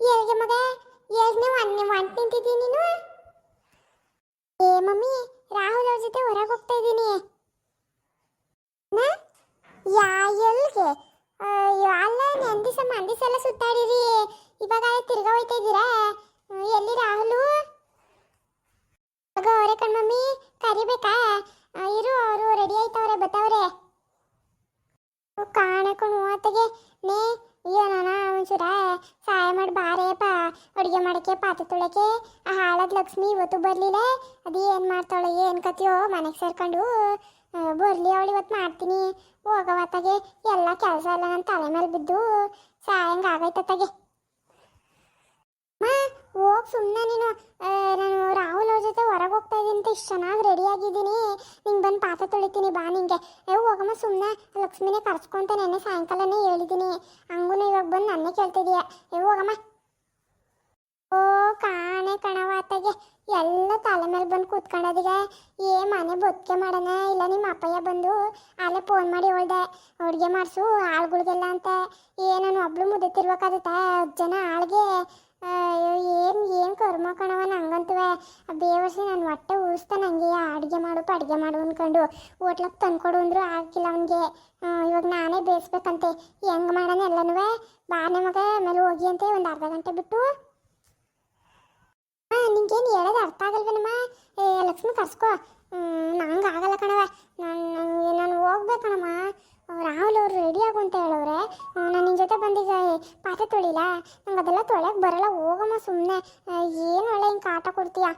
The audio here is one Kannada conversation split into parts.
ಎಲ್ಗೆ ಮಗ ಎಲ್ಗೆ ಒಂದ್ ಒಂದ್ ನಿಂತಿದ್ದೀನಿ ನೀನು? ಏ ಮಮ್ಮಿ ರಾಹುಲ್ ಅವ್ರ ಜೊತೆ ಹೊರಗೆ ಹೋಗ್ತಾ ಇದ್ದೀನಿ. ಯಾ ಎಲ್ಗೆ? ಅಲ್ಲ ನಂದಿಸ ಮಂದಿಸ ಎಲ್ಲ ಸುತ್ತಾಡಿರಿ. ಇವಾಗ ತಿರ್ಗಾ ಹೋಯ್ತಾ ಇದ್ದೀರಾ? ಎಲ್ಲಿ ರಾಹುಲು? ಅವರೇ ಕಣ್ಮಮ್ಮಿ ಕರಿಬೇಕಾ? ಆ, ಇರು ಅವರು ರೆಡಿ ಆಯ್ತವ್ರೆ ಬತ್ತವ್ರೆ. ಕಾಣಕೊಂಡು ಮೂವತ್ತಿಗೆ ನೇ ಏನನ ಒಂಚೂರ ಸಹಾಯ ಮಾಡಿ ಬಾರೇಪ ಅಡುಗೆ ಮಾಡಕ್ಕೆ, ಪಾತ್ರೆ ತೊಳಕ್ಕೆ ಆ ಹಾಳದ ಲಕ್ಷ್ಮಿ ಇವತ್ತು ಬರಲಿಲ್ಲ. ಅದು ಏನು ಮಾಡ್ತಾಳೆ, ಏನು ಕತಿಯೋ ಮನೆಗೆ ಸೇರ್ಕೊಂಡು ಬರಲಿ ಅವಳು ಇವತ್ತು ಮಾಡ್ತೀನಿ. ಹೋಗವತ್ತಾಗೆ ಎಲ್ಲ ಕೆಲಸ ಎಲ್ಲ ನನ್ನ ತಲೆ ಮೇಲೆ ಬಿದ್ದು ಸಾಯಂಗ ಆಗೈತತ್ತಾಗೆ ಹೋಗ್ ಸುಮ್ಮನೆ ನೀನು. ನಾನು ರಾಹುಲ್ ಅವ್ರ ಜೊತೆ ಹೊರಗೆ ಹೋಗ್ತಾ ಇದ್ದೀನಿ ಅಂತ ಇಷ್ಟು ಚೆನ್ನಾಗಿ ರೆಡಿ ಆಗಿದ್ದೀನಿ. ನಿಂಗೆ ಬಂದು ಪಾತ್ರೆ ತೊಳಿತೀನಿ ಬಾ ನಿಂಗೆ. ಹೋಗಮ್ಮ ಸುಮ್ಮನೆ ಲಕ್ಷ್ಮಿನೇ ಕರ್ಸ್ಕೊಂತ ನೆನ್ನೆ ಸಾಯಂಕಾಲನೇ ಹೇಳಿದ್ದೀನಿ ಹಂಗೂ ಇವಾಗ ಬಂದು ನನ್ನೇ ಕೇಳ್ತಿದೀಯ. ಹೋಗಮ್ಮ. ಕಾಣೆ ಕಣವಾತಗೆ ಎಲ್ಲ ತಲೆ ಮೇಲೆ ಬಂದು ಕೂತ್ಕೊಂಡದೀಗ. ಏ ಮನೆ ಬೊತ್ತಿಗೆ ಮಾಡೋಣ, ಇಲ್ಲ ನಿಮ್ಮ ಅಪ್ಪಯ್ಯ ಬಂದು ಅಲ್ಲೇ ಫೋನ್ ಮಾಡಿ ಹೇಳ್ದೆ. ಅಡುಗೆ ಮಾಡಿಸು, ಆಳುಗಳಿಗೆಲ್ಲ ಅಂತ. ಏ, ನಾನು ಒಬ್ಳು ಮುದ್ದೆ ತಿರ್ಬೇಕಾಗುತ್ತೆ ಹತ್ತು ಜನ ಆಳ್ಗೆ. ಏನು ಏನು ಕರ್ಮ ಕಣವ ನಂಗಂತುವೆ. ಬೇವರ್ಸಿ ನಾನು ಹೊಟ್ಟೆ ಉಳಿಸ್ತಾ ನನಗೆ ಅಡುಗೆ ಮಾಡು ಅಡುಗೆ ಮಾಡು ಅಂದ್ಕೊಂಡು ಹೋಟ್ಲಕ್ಕೆ ತಂದ್ಕೊಡು ಅಂದ್ರು ಆಗಿಲ್ಲ ಅವನಿಗೆ. ಇವಾಗ ನಾನೇ ಬೇಯಿಸ್ಬೇಕಂತೆ. ಹೆಂಗೆ ಮಾಡೋಣ ಎಲ್ಲನೂ ಬಾನೆ ಮಗ, ಆಮೇಲೆ ಹೋಗಿ ಅಂತ ಒಂದು ಅರ್ಧ ಗಂಟೆ ಬಿಟ್ಟು. ನಿಂಗೇನು ಹೇಳೋದು ಅರ್ಥ ಆಗಲ್ವೇನಮ್ಮ? ಲಕ್ಷ್ಮಿ ಕರ್ಸ್ಕೊ. ನಂಗೆ ಆಗಲ್ಲ ಕಣವ ನಾನು ನಾನು ಹೋಗ್ಬೇಕಣಮ್ಮ. ರಾಹುಲ್ ಅವ್ರು ರೆಡಿ ಆಗು ಅಂತ ಹೇಳವ್ರೆ. ನಾನು ನಿನ್ನ ಜೊತೆ ಬಂದೀಗ ಪಾತ್ರೆ ತೊಳಿಲ್ಲ ನಂಗೆ ಅದೆಲ್ಲ ತೊಳೆಯಕ್ಕೆ ಬರಲ್ಲ. ಹೋಗಮ್ಮ ಸುಮ್ಮನೆ ಏನು ಒಳ್ಳೆ ಹಿಂಗೆ ಕಾಟ ಕೊಡ್ತೀಯ?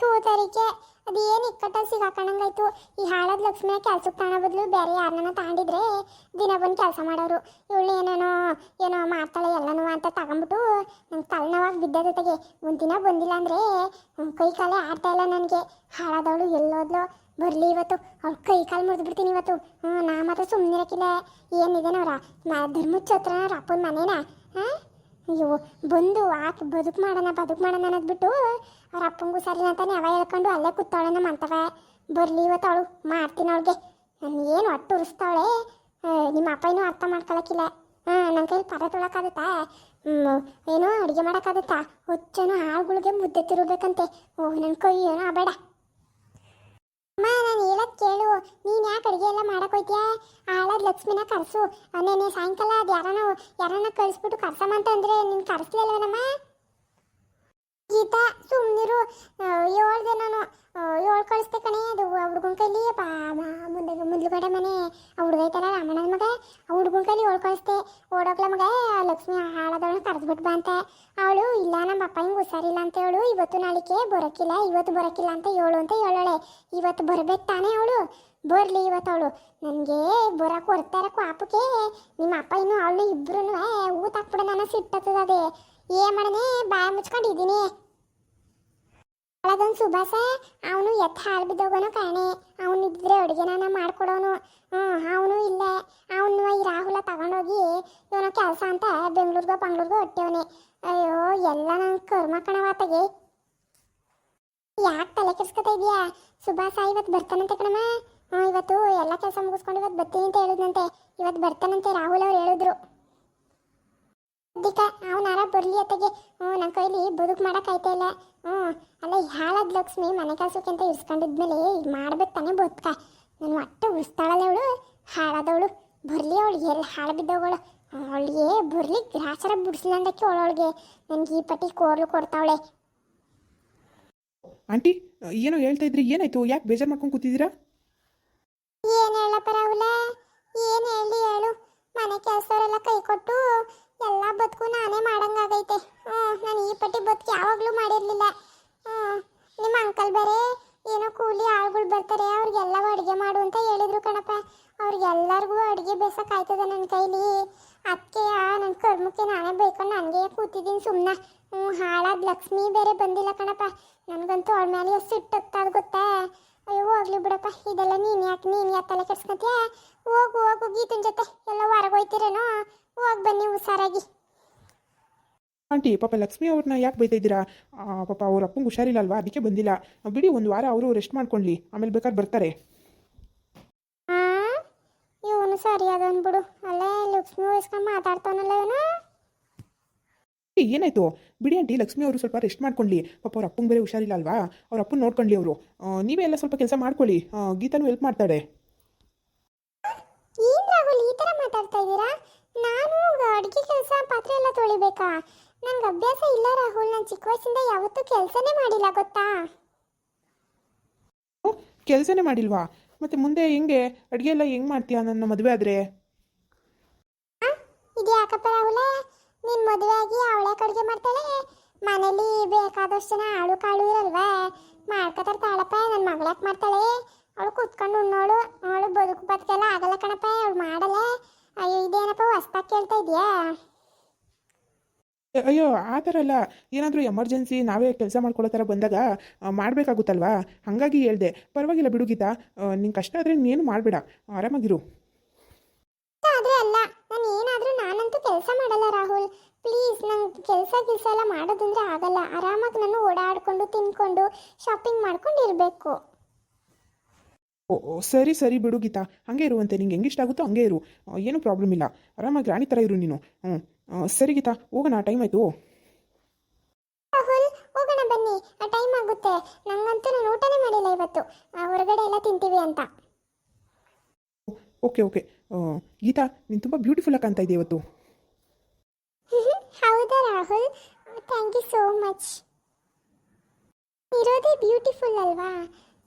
ಥೂ ತರಿಕೆ ಅದೇನ್ ಇಕ್ಕಟ್ಟಲ್ಲಿ ಸಿಗಾಕಣಂಗಾಯ್ತು. ಈ ಹಾಳದ ಲಕ್ಷ್ಮಿಯ ಕೆಲ್ಸಕ್ಕೆ ತಾಣ ಬದಲು ಬೇರೆ ಯಾರನ್ನ ತಾಂಡಿದ್ರೆ ದಿನ ಬಂದು ಕೆಲಸ ಮಾಡೋರು. ಇವಳು ಏನೇನೋ, ಏನೋ ಮಾಡ್ತಾಳೆ ಎಲ್ಲನೂ ಅಂತ ತಗೊಂಬಿಟ್ಟು ನಂಗೆ ತಲೆನೋವಾಗಿ ಬಿದ್ದ ಜೊತೆಗೆ ಒಂದಿನ ಬಂದಿಲ್ಲ ಅಂದರೆ ಕೈ ಕಾಲೇ ಆಡ್ತಾ ಇಲ್ಲ ನನಗೆ. ಹಾಳಾದವಳು ಎಲ್ಲೋದ್ಲು. ಬರಲಿ ಇವತ್ತು. ಅವ್ಳ ಕೈ ಕಾಲು ಮುರಿದು ಬಿಡ್ತೀನಿ ಇವತ್ತು. ಹ್ಞೂ ನಾ ಮಾತ್ರ ಸುಮ್ಮನೆ ಇರಕ್ಕಿಲ್ಲ ಏನಿದೇನವ್ರ ಧರ್ಮದ ಧರ್ಮಚತ್ರ ಅವ್ರ ಅಪ್ಪನ ಮನೇನ? ಹಾಂ? ಅಯ್ಯೋ, ಬಂದು ಆಕೆ ಬದುಕು ಮಾಡೋಣ ಬದುಕು ಮಾಡೋಣ ಅನ್ನೋದ್ಬಿಟ್ಟು ಅವ್ರ ಅಪ್ಪಂಗೂ ಸರಿ ಅಂತಾನೆ ಅವ ಹೇಳ್ಕೊಂಡು ಅಲ್ಲೇ ಕೂತಾಳೆ ನಮ್ಮ ಅಂತವ. ಬರಲಿ ಇವತ್ತು ಅವಳು, ಮಾಡ್ತೀನಿ ಅವಳಿಗೆ. ನಾನು ಏನು ಒಟ್ಟು ಉರಿಸ್ತಾವಳೆ ನಿಮ್ಮ ಅಪ್ಪ ಅರ್ಥ ಮಾಡ್ಕೊಳಕ್ಕಿಲ್ಲ ಹಾಂ ನನ್ನ ಕೈಲಿ ಪದ ತೊಳಕಾಗುತ್ತಾ? ಏನೋ ಅಡುಗೆ ಮಾಡೋಕ್ಕಾಗುತ್ತಾ? ಹುಚ್ಚನೋ ಆಳುಗಳಿಗೆ ಮುದ್ದೆ ತಿರುಗಬೇಕಂತೆ. ಓ ನನ್ನ ಕೈ ಏನೋ ಆಬೇಡ ಅಮ್ಮ, ನಾನು ಹೇಳೋದು ಕೇಳು. ನೀನು ಯಾಕೆ ಅಡುಗೆ ಎಲ್ಲ ಮಾಡಕ್ಕೆ ಹೋಯ್ತೀಯಾ? ಆಳದ ಲಕ್ಷ್ಮಿನ ಕರ್ಸು. ನೆನ್ನೆ ಸಾಯಂಕಾಲ ಅದು ಯಾರನ್ನ ಯಾರನ್ನ ಕಳಿಸ್ಬಿಟ್ಟು ಕರ್ಸಮ್ಮ ಅಂತ ಅಂದ್ರೆ ನೀನು ಕರೆಸ್ಲಿಲ್ವೇನಮ್ಮ ಗೀತಾ ಸುಮ್ಮನಿರು ಹೇಳ್ದೆ ನಾನು ಏಳು ಕಳಿಸ್ದೆ ಕಣೆ ಅದು ಹುಡುಗನ ಕೈಲಿ ಬಾ ಬಾ- ಮುಂದೆ ಮುಂದ್ಗಡೆ ಮನೆ ಆ ಹುಡುಗ ಐತಲ್ಲ ರಾಮಣ್ಣನ ಮಗ ಆ ಹುಡುಗನ ಕೈಲಿ ಏಳು ಕಳಿಸ್ದೆ ಓಡೋಗ್ಲ ಮಗ ಆ ಲಕ್ಷ್ಮಿ ಹಾಳಾದವಳನ್ನ ಕರೆದ್ಬಿಟ್ಟು ಬಾ ಅಂತ ಅವಳು ಇಲ್ಲ ನಮ್ಮ ಅಪ್ಪ ಹಿಂಗೆ ಹುಷಾರಿಲ್ಲ ಅಂತ ಹೇಳು ಇವತ್ತು ನಾಳಿಕೆ ಬರೋಕ್ಕಿಲ್ಲ ಇವತ್ತು ಬರೋಕ್ಕಿಲ್ಲ ಅಂತ ಹೇಳು ಅಂತ ಹೇಳೋಳೆ. ಇವತ್ತು ಬರಬೇಕು ತಾನೇ ಅವಳು. ಬರ್ಲಿ ಇವತ್ತು ಅವಳು. ನನಗೆ ಬರೋಕೆ ಹೊರ್ತಾ ಇರೋ ಪಾಪಕ್ಕೆ ನಿಮ್ಮ ಅಪ್ಪ ಇನ್ನು ಅವಳು ಇಬ್ಬರೂ ಊಟ ಹಾಕ್ಬಿಡ ನಾನು ಅದೇ ಏ, ಮಾಡನೆ, ಬಾಯ ಮುಚ್ಕೊಂಡಿದ್ದೀನಿ. ಅದೊಂದು ಸುಭಾಸ, ಅವನು ಎತ್ತ ಹಾಲು ಬಿದ್ದೋಗೋನು ಕಾಣೆ. ಅವನು ಇದ್ರೆ ಅಡುಗೆನ ಮಾಡ್ಕೊಡೋನು. ಹ್ಞೂ ಅವನು ಇಲ್ಲ. ಅವನು ಈ ರಾಹುಲ ತಗೊಂಡೋಗಿ ಇವನ ಕೆಲಸ ಅಂತ ಬೆಂಗಳೂರಿಗೋ ಬಂಗ್ಳೂರಿಗೋ ಹೊಟ್ಟೆವನೆ. ಅಯ್ಯೋ, ಎಲ್ಲ ನಂಗೆ ಕರ್ಮ ಕಣವಾತಗೆ ಯಾಕೆ ತಲೆ ಕೆಡ್ಸ್ಕೊತಾ ಇದೀಯಾ? ಸುಭಾಸ ಇವತ್ತು ಬರ್ತಾನಂತೆ ಕಣಮ್ಮ. ಹಾಂ, ಇವತ್ತು ಎಲ್ಲ ಕೆಲಸ ಮುಗಿಸ್ಕೊಂಡು ಇವತ್ತು ಬರ್ತೀನಿ ಅಂತ ಹೇಳಿದ್ನಂತೆ. ಇವತ್ತು ಬರ್ತಾನಂತೆ ರಾಹುಲ್ ಅವ್ರು ಹೇಳಿದ್ರು. ಅವನ ಅವನಾರ ಬರಲಿ ಅತ್ತಗೆ. ಹ್ಞೂ ನನ್ನ ಕೈಲಿ ಬದುಕು ಮಾಡೋಕ್ಕಾಯ್ತಾ ಇಲ್ಲ. ಹ್ಞೂ, ಅಲ್ಲ ಹಾಳದ ಲಕ್ಷ್ಮಿ ಮನೆ ಕೆಲಸಕ್ಕೆ ಅಂತ ಇರ್ಸ್ಕೊಂಡಿದ್ಮೇಲೆ ಈಗ ಮಾಡ್ಬೇಕು ತಾನೇ ಬದುಕ. ನಾನು ಒಟ್ಟು ಉಳಿಸ್ತಾಳಲ್ಲ ಅವಳು. ಹಾಳಾದವಳು. ಬರಲಿ ಅವಳು ಎಲ್ಲಿ ಹಾಳು ಬಿದ್ದವಳು ಅವಳಿಗೆ ಬರಲಿ ಗ್ರಾಚಾರ ಬಿಡಿಸ್ಲಂದಕ್ಕೆ ಅಂದಕ್ಕೆ ಅವಳೊಳಗೆ. ನನಗೆ ಈ ಪಟ್ಟಿ ಕೋರ್ಲು ಕೊಡ್ತಾವಳೆ. ಆಂಟಿ ಏನೋ ಹೇಳ್ತಾ ಇದ್ರಿ ಏನಾಯ್ತು? ಯಾಕೆ ಬೇಜಾರು ಮಾಡ್ಕೊಂಡು ಕೂತಿದ್ದೀರಾ ಏನು ಹೇಳಪ್ಪ ರಾಹುಲ ಏನು ಹೇಳಿ ಹೇಳು ಮನೆ ಕೆಲಸವರೆಲ್ಲ ಕೈ ಕೊಟ್ಟು ಎಲ್ಲ ಬದುಕು ನಾನೇ ಮಾಡಂಗಾಗೈತೆ ಹ್ಞೂ ನಾನು ಈ ಪಟ್ಟಿ ಬದುಕು ಯಾವಾಗಲೂ ಮಾಡಿರಲಿಲ್ಲ ಹ್ಞೂ ನಿಮ್ಮ ಅಂಕಲ್ ಬೇರೆ ಏನೋ ಕೂಲಿ ಆಳುಗಳು ಅವ್ರಿಗೆಲ್ಲ ಅಡುಗೆ ಮಾಡು ಅಂತ ಹೇಳಿದ್ರು ಕಣಪ್ಪ. ಅವ್ರಿಗೆಲ್ಲರಿಗೂ ಅಡುಗೆ ಬೇಸಕ್ಕಾಯ್ತದೆ ನನ್ನ ಕೈಲಿ. ಅದಕ್ಕೆ ನನ್ನ ಕರ್ಮಕ್ಕೆ ನಾನೇ ಬೈಕೊಂಡು ನನಗೆ ಕೂತಿದ್ದೀನಿ ಸುಮ್ಮನೆ ಹ್ಞೂ ಹಾಳಾದ ಲಕ್ಷ್ಮಿ ಬೇರೆ ಬಂದಿಲ್ಲ ಕಣಪ್ಪ. ನನಗಂತೂ ಅವಳ ಮೇಲೆ ಎಷ್ಟು ಗೊತ್ತಾ? ಅಯ್ಯೋ ಹೋಗ್ಲಿ ಬಿಡಪ್ಪ. ಇದೆಲ್ಲ ನೀನು ಯಾಕೆ ನೀನು ಯಾಕೆ ತಲೆ ಕೆಡ್ಸ್ಕೊತೀಯ? ಹೋಗು ಹೋಗು ಗೀತನ ಜೊತೆ. ಎಲ್ಲ ಹೊರಗೆ ಹೋಯ್ತಿರೇನೋ? ಹೋಗಿ ಬನ್ನಿ ಹುಷಾರಾಗಿ. ಆಂಟಿ ಪಾಪ ಲಕ್ಷ್ಮಿ ಅವ್ರನ್ನ ಯಾಕೆ ಬೈತಾ ಇದ್ದೀರಾ? ಪಾಪ ಅವ್ರ ಅಪ್ಪಂಗೆ ಹುಷಾರಿಲ್ಲ ಅಲ್ವಾ ಅದಕ್ಕೆ ಬಂದಿಲ್ಲ. ಬಿಡಿ ಒಂದು ವಾರ ಅವರು ರೆಸ್ಟ್ ಮಾಡ್ಕೊಳ್ಳಿ ಆಮೇಲೆ ಬೇಕಾದ್ರೆ ಬರ್ತಾರೆ. ಇವನು ಸರಿ ಅದನ್ ಬಿಡು. ಅಲ್ಲೇ ಲಕ್ಷ್ಮಿ ಮಾತಾಡ್ತಾನಲ್ಲ ಇವನು? ಏನಾಯ್ತು? ಬಿಡಿ ಆಂಟಿ ಲಕ್ಷ್ಮಿ ಅವರು ಸ್ವಲ್ಪ ರೆಸ್ಟ್ ಮಾಡ್ಕೊಳ್ಳಿ ಪಾಪ ಅವ್ರ ಅಪ್ಪಂಗೆ ಬೇರೆ ಹುಷಾರಿಲ್ಲ ಅಲ್ವಾ ಅವ್ರ ಅಪ್ಪನ ನೋಡ್ಕೊಳ್ಳಿ ಅವರು. ನೀವೇ ಎಲ್ಲ ಸ್ವಲ್ಪ ಕೆಲಸ ಮಾಡ್ಕೊಳ್ಳಿ. ಗೀತಾನು ಹೆಲ್ಪ್ ಮಾಡ್ತಾಳೆ. ಏನು ರಾಹುಲ್ ಈ ತರ ಮಾತಾಡ್ತಾ ಇದ್ದೀರಾ? ನಾನು ಅಡುಗೆ ಕೆಲಸ ಪಾತ್ರೆ ಎಲ್ಲ ತೊಳಿಬೇಕಾ? ನನ್ಗೆ ಅಭ್ಯಾಸ ಇಲ್ಲ ರಾಹುಲ್. ನಾನು ಚಿಕ್ಕ ವಯಸ್ಸಿಂದ ಯಾವತ್ತೂ ಕೆಲಸನೇ ಮಾಡಿಲ್ಲ ಗೊತ್ತಾ? ಕೆಲಸನೇ ಮಾಡಿಲ್ವಾ? ಮತ್ತೆ ಮುಂದೆ ಹೆಂಗೆ? ಅಡುಗೆ ಎಲ್ಲ ಹೆಂಗೆ ಮಾಡ್ತೀಯಾ ನನ್ನ ಮದುವೆ ಆದರೆ? ಇದು ಯಾಕಪ್ಪ ರಾಹುಲ? ನಿನ್ನ ಮದುವೆ ಆಗಿ ಅವಳೆ ಕಡೆಗೆ ಮಾಡ್ತಾಳೆ. ಮನೇಲಿ ಬೇಕಾದಷ್ಟು ಜನ ಆಳು ಕಾಳು ಇರಲ್ವಾ? ಮಾಡ್ಕೊತಾಳಪ್ಪ ನನ್ನ ಮಗಳಕ್ಕೆ ಮಾಡ್ತಾಳೆ? ಅವಳು ಕುತ್ಕೊಂಡು ಉಣ್ಣೋಳು ಅವಳು ಬದುಕು ಬದುಕೆಲ್ಲ ಆಗಲ್ಲ ಕಣಪ್ಪ ಅವಳು ಮಾಡಲ್ಲ? ಅಯ್ಯೋ ಇದೇನಪ್ಪ ಹೊಸ್ದಾಗಿ ಕೇಳ್ತಾ ಇದೀಯಾ? ಅಯ್ಯೋ, ಆ ಥರ ಅಲ್ಲ. ಏನಾದರೂ ಎಮರ್ಜೆನ್ಸಿ ನಾವೇ ಕೆಲಸ ಮಾಡ್ಕೊಳ್ಳೋ ಥರ ಬಂದಾಗ ಮಾಡಬೇಕಾಗುತ್ತಲ್ವಾ? ಹಾಗಾಗಿ ಹೇಳ್ದೆ. ಪರವಾಗಿಲ್ಲ ಬಿಡು ಗೀತಾ. ನಿಂಗೆ ಕಷ್ಟ ಆದರೆ ನೀನು ಮಾಡಬೇಡ. ಆರಾಮಾಗಿರು. ಆದ್ರೆ ಅಲ್ಲ. ನಾನು ನಾನಂತೂ ಕೆಲಸ ಮಾಡಲ್ಲ ರಾಹುಲ್. ಕೆಲಸ ಎಲ್ಲ ಮಾಡೋದಂದ್ರೆ ಆಗಲ್ಲ. ಆರಾಮಾಗಿ ನಾನು ಓಡಾಡ್ಕೊಂಡು, ತಿನ್ಕೊಂಡು ಶಾಪಿಂಗ್ ಮಾಡ್ಕೊಂಡು ಇರಬೇಕು ಓ ಸರಿ ಸರಿ ಬಿಡು ಗೀತಾ. ಹಾಗೆ ಇರುವಂತೆ ನಿಂಗೆ ಹೆಂಗೆ ಇಷ್ಟ ಆಗುತ್ತೋ ಹಂಗೆ ಇರು. ಏನೂ ಪ್ರಾಬ್ಲಮ್ ಇಲ್ಲ. ಆರಾಮಾಗಿ ರಾಣಿ ಥರ ಇರು ನೀನು. ಹ್ಞೂ ಸರಿ ಗೀತಾ ಹೋಗೋಣ ಟೈಮ್ ಆಯಿತು ಹೋಗೋಣ ಬನ್ನಿ. ಟೈಮ್ ಆಗುತ್ತೆ. ನಂಗಂತೂ ನಾನು ಊಟನೇ ಮಾಡಿಲ್ಲ ಇವತ್ತು. ಹೊರಗಡೆ ಎಲ್ಲ ತಿಂತೀವಿ ಅಂತ. Okay okay. ಗೀತಾ ನೀನು ತುಂಬ ಬ್ಯೂಟಿಫುಲ್ ಕಾಣ್ತಾ ಇದೆ ಇವತ್ತು. ಹೌದಾ Rahul? Thank you so much ಇರೋದೇ ಬ್ಯೂಟಿಫುಲ್ ಅಲ್ವಾ?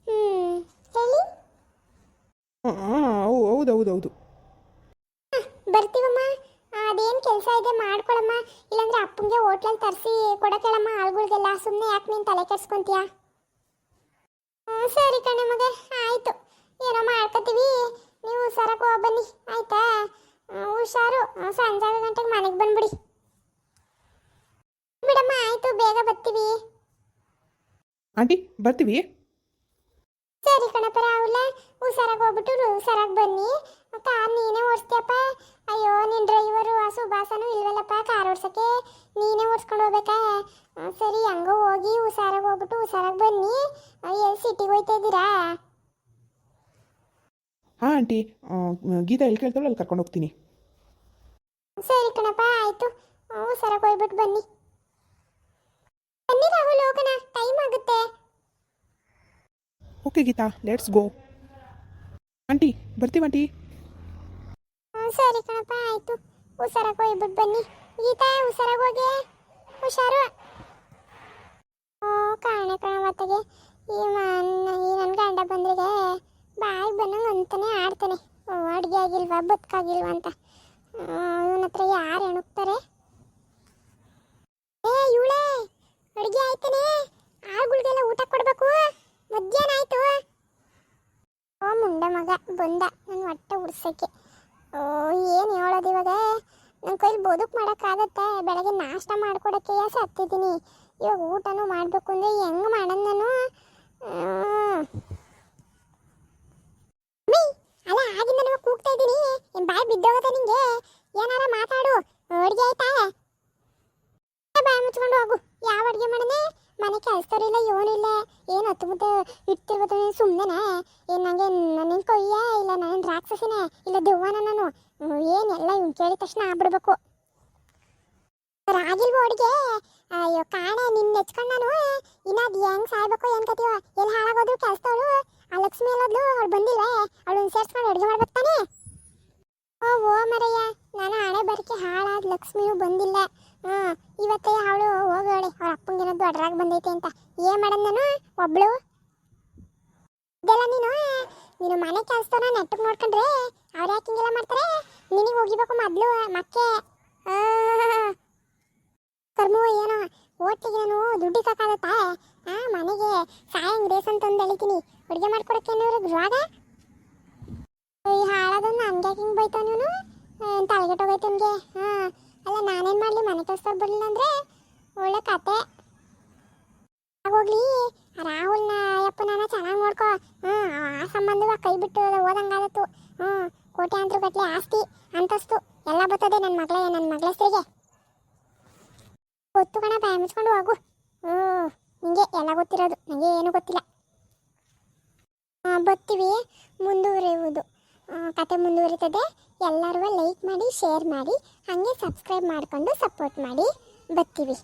ಹ್ಞೂ ಹೇಳಿ. ಹಾಂ ಹೌದು ಹೌದು ಹೌದು. ಬರ್ತೀವಮ್ಮ. ಅದೇನು ಕೆಲಸ ಇದೆ ಮಾಡ್ಕೊಳಮ್ಮ. ಇಲ್ಲಾಂದ್ರೆ ಅಪ್ಪಂಗೆ ಹೋಟ್ಲಲ್ಲಿ ತರಿಸಿ ಕೊಡಕೇಳಮ್ಮ ಆಳ್ಗಳಿಗೆಲ್ಲ. ಸುಮ್ಮನೆ ಯಾಕೆ ನೀನು ತಲೆ ಕೆಡ್ಸ್ಕೊಂತೀಯ? ಹ್ಞೂ ಸರಿ ಕಣೆ ಮಗ. ಆಯಿತು. ಏನೋ ಮಾಡ್ಕೋತೀವಿ ನೀವು ಹುಷಾರಕ್ಕೆ ಹೋಗಿ ಬನ್ನಿ. ಆಯಿತಾ? ಹುಷಾರು. ಸಂಜೆ ಗಂಟೆಗೆ ಮನೆಗೆ ಬಂದ್ಬಿಡಿ. ಬಿಡಮ್ಮ ಆಯಿತು. ಬೇಗ ಬರ್ತೀವಿ. ಆಂಟಿ ಬರ್ತೀವಿ ಸರಿ ಕಣಪ್ಪ ರಾಹುಲ ಹುಷಾರಾಗಿ ಹೋಗ್ಬಿಟ್ಟು ಹುಷಾರಾಗಿ ಬನ್ನಿ. ಕಾರ್ ನೀನೇ ಓಡಿಸ್ತೀಯಪ್ಪ? ಅಯ್ಯೋ ನಿನ್ನ ಡ್ರೈವರು ಆ ಸುಭಾಸನು ಇಲ್ವಲ್ಲಪ್ಪ ಕಾರ್ ಓಡ್ಸೋಕ್ಕೆ? ನೀನೇ ಓಡಿಸ್ಕೊಂಡು ಹೋಗ್ಬೇಕಾ? ಸರಿ ಹಂಗ ಹೋಗಿ ಹುಷಾರಾಗಿ ಹೋಗ್ಬಿಟ್ಟು ಹುಷಾರಾಗಿ ಬನ್ನಿ. ಎಲ್ಲಿ ಸಿಟಿಗೆ ಹೋಯ್ತಾ ಇದ್ದೀರಾ? ಹಾಂ ಆಂಟಿ. ಗೀತಾ ಎಲ್ಲಿ ಕೇಳ್ತಾಳೋ ಅಲ್ಲಿ ಕರ್ಕೊಂಡು ಹೋಗ್ತೀನಿ. ಸರಿ ಕಣಪ್ಪ ಆಯಿತು. ಹುಷಾರಾಗಿ ಹೋಗ್ಬಿಟ್ಟು ಬನ್ನಿ. ಬನ್ನಿ ರಾಹುಲ್ ಹೋಗೋಣ. ಟೈಮ್ ಆಗುತ್ತೆ. Okay Geetha let's go aunty ಬರ್ತೀವಿ ಆಂಟಿ? ಹ್ಮ್, ಸರಿ ಕಣಪ್ಪ ಆಯ್ತು. ಹುಷಾರಾಗಿ ಹೋಗ್ಬಿಟ್ಟು ಬನ್ನಿ. ಗೀತಾ ಹುಷಾರಾಗಿ ಹೋಗಿ. ಹುಷಾರು. ಓ ಕಾಣೆ ಕಣ ಮತ್ತಗೆ ಈ ಮನ್ನ ಈ ನನ್ನ ಗಂಡ ಬಂದ್ರಿಗೆ ಬಾಯಿ ಬಂದಂಗೆ ಅಂತಾನೆ ಆಡ್ತಾನೆ. ಓ ಅಡುಗೆ ಆಗಿಲ್ವಾ ಬದುಕಾಗಿಲ್ವಾ ಅಂತ. ಇವನ ಹತ್ರ ಯಾರು ಎಣುಕ್ತಾರೆ ಏ ಇವಳೆ ಅಡುಗೆ ಆಯ್ತಾನೆ. ಆಳುಗಳಿಗೆಲ್ಲ ಊಟ ಕೊಡಬೇಕು. ಮಧ್ಯಾಹ್ನ ಆಯ್ತು. ಓ ಮುಂಡ ಮಗ, ಬಂದ. ನನ್ನ ಹೊಟ್ಟೆ ಉಡ್ಸಕ್ಕೆ. ಓ, ಏನು ಹೇಳೋದು ಇವಾಗ? ನನ್ನ ಕೈಲಿ ಬದುಕು ಮಾಡೋಕ್ಕಾಗತ್ತೆ ಬೆಳಗ್ಗೆ ನಾಷ್ಟ ಮಾಡ್ಕೊಡಕ್ಕೆ ಹತ್ತಿದ್ದೀನಿ? ಇವಾಗ ಊಟನೂ ಮಾಡಬೇಕು ಅಂದರೆ ಹೆಂಗೆ ಮಾಡೋಣ ನಾನು? ಅಲ್ಲ, ಆಗಿಂದ ನಾವು ಕೂಗ್ತಾ ಇದ್ದೀನಿ. ಏನು ಬಾಯಿ ಬಿದ್ದೋಗತ್ತೆ ನಿಂಗೆ? ಏನಾರ ಮಾತಾಡು. ಅಡುಗೆ ಆಯ್ತಾ? ಬಾಯಿ ಮುಚ್ಕೊಂಡು ಹೋಗು. ಯಾವ ಅಡುಗೆ ಮಾಡನೆ ಮನೆ ಕೆಲಸದವ್ರಿಲ್ಲ ಇವನಿಲ್ಲ ಏನು ಹತ್ತು ಮುದ್ದೆ ಇಟ್ಟಿರ್ಬೋದು ಸುಮ್ಮನೆ ಏನು ನನಗೆ ನನ್ನ ಕೊಯ್ಯ ಇಲ್ಲ, ನಾನು ರಾಕ್ಷಸಿನೇ ಇಲ್ಲ ದೆವ್ವನ ನಾನು ಏನು ಎಲ್ಲ ಇವ್ನು ಕೇಳಿದ ತಕ್ಷಣ ಆಗ್ಬಿಡ್ಬೇಕು. ಅಡುಗೆ ಅಯ್ಯೋ, ಕಾಣೆ ನಿನ್ನ ನೆಚ್ಕೊಂಡು ನಾನು ಇನ್ನಾದ್ ಹೆಂಗ್ ಸಾಯ್ಬೇಕು ಏನ್ ಕತೀವ ಎಲ್ಲಿ ಹಾಳಾಗೋದ್ರು ಕೆಲಸದವಳು, ಆ ಲಕ್ಷ್ಮಿ ಎಲ್ಲೋದ್ಲು ಅವ್ಳು ಬಂದಿಲ್ವೇ ಅವಳು ಸೇರ್ಸ್ಕೊಂಡು ಅಡುಗೆ ಮಾಡ್ಬೇಕು ತಾನೇ? ಓ ಮರಯ್ಯ, ನಾನು ಹಣೆ ಬರಕ್ಕೆ ಹಾಳಾದ ಲಕ್ಷ್ಮಿಯೂ ಬಂದಿಲ್ಲ. ಹ್ಞೂ ಇವತ್ತೇ ಅವಳು ಹೋಗೋಳೆ ಅವ್ರ ಅಪ್ಪಂಗಿರೋದು ಅಡ್ರಾಗ ಬಂದೈತೆ ಅಂತ. ಏನ್ ಮಾಡೋದು ನಾನು, ಒಬ್ಳು? ಇದೆಲ್ಲ ನೀನು? ನೀನು ಮನೆ ಕೆಲಸದವ್ರನ್ನ ನೆಟ್ಟಗೆ ನೋಡ್ಕೊಂಡ್ರೆ, ಅವ್ರು ಯಾಕೆ ಹಿಂಗೆಲ್ಲ ಮಾಡ್ತಾರೆ? ನಿನಗೆ ಹೋಗಿಬೇಕು ಮೊದಲು, ಮಕ್ಕೆ. ಕರ್ಮು, ಏನೋ ಓಟ್ಲಿಗೆ ನಾನು ದುಡ್ಡು ಸಾಕಾಗತ್ತಾ ಆ, ಮನೆಗೆ ಸಾಯಂಗ್ ರೇಸ್ ಅಂತ ಒಂದು ಎಳಿತೀನಿ ಅಡುಗೆ ಮಾಡ್ಕೊಡಕ್ಕೆ ಅನ್ನೋರು ಇವಾಗ ಈ ಹಾಳದನ್ನ ಹಂಗೆ ಹಿಂಗೆ ನೀನು? ತಲೆಗೆಟ್ಟೋಗೈತೆ ನಿಮಗೆ ಹಾಂ, ಅಲ್ಲ, ನಾನೇನು ಮಾಡಲಿ? ಮನೆ ಕೆಲಸದವ್ರು ಬರಲಿಲ್ಲ ಅಂದರೆ ಒಳ್ಳೆ ಕತೆ. ಹೋಗ್ಲಿ. ರಾಹುಲ್ನ ನಾನು ಚೆನ್ನಾಗಿ ನೋಡ್ಕೊ. ಹ್ಞೂ ಆ ಸಂಬಂಧವ ಕೈ ಬಿಟ್ಟು ಓದಂಗಾದತ್ತು ಹ್ಞೂ ಕೋಟ್ಯಾಂತರ ಗಟ್ಟಲೆ ಆಸ್ತಿ, ಅಂತಸ್ತು ಎಲ್ಲ ಬರ್ತದೆ ನನ್ನ ಮಗಳ ನನ್ನ ಮಗಳ ಹೆಸರಿಗೆ ಗೊತ್ತು ಕಣ, ಬಾಯಿ ಹೋಗು. ಹ್ಞೂ ನಿಂಗೆ ಎಲ್ಲ ಗೊತ್ತಿರೋದು. ನನಗೆ ಏನು ಗೊತ್ತಿಲ್ಲ. ಬರ್ತೀವಿ. ಮುಂದುವರಿಯುವುದು. ಕತೆ ಮುಂದುವರಿತದೆ. ಎಲ್ಲರೂ ಲೈಕ್ ಮಾಡಿ ಶೇರ್ ಮಾಡಿ ಹಾಗೆ ಸಬ್ಸ್ಕ್ರೈಬ್ ಮಾಡಿಕೊಂಡು ಸಪೋರ್ಟ್ ಮಾಡಿ. ಬರ್ತೀವಿ.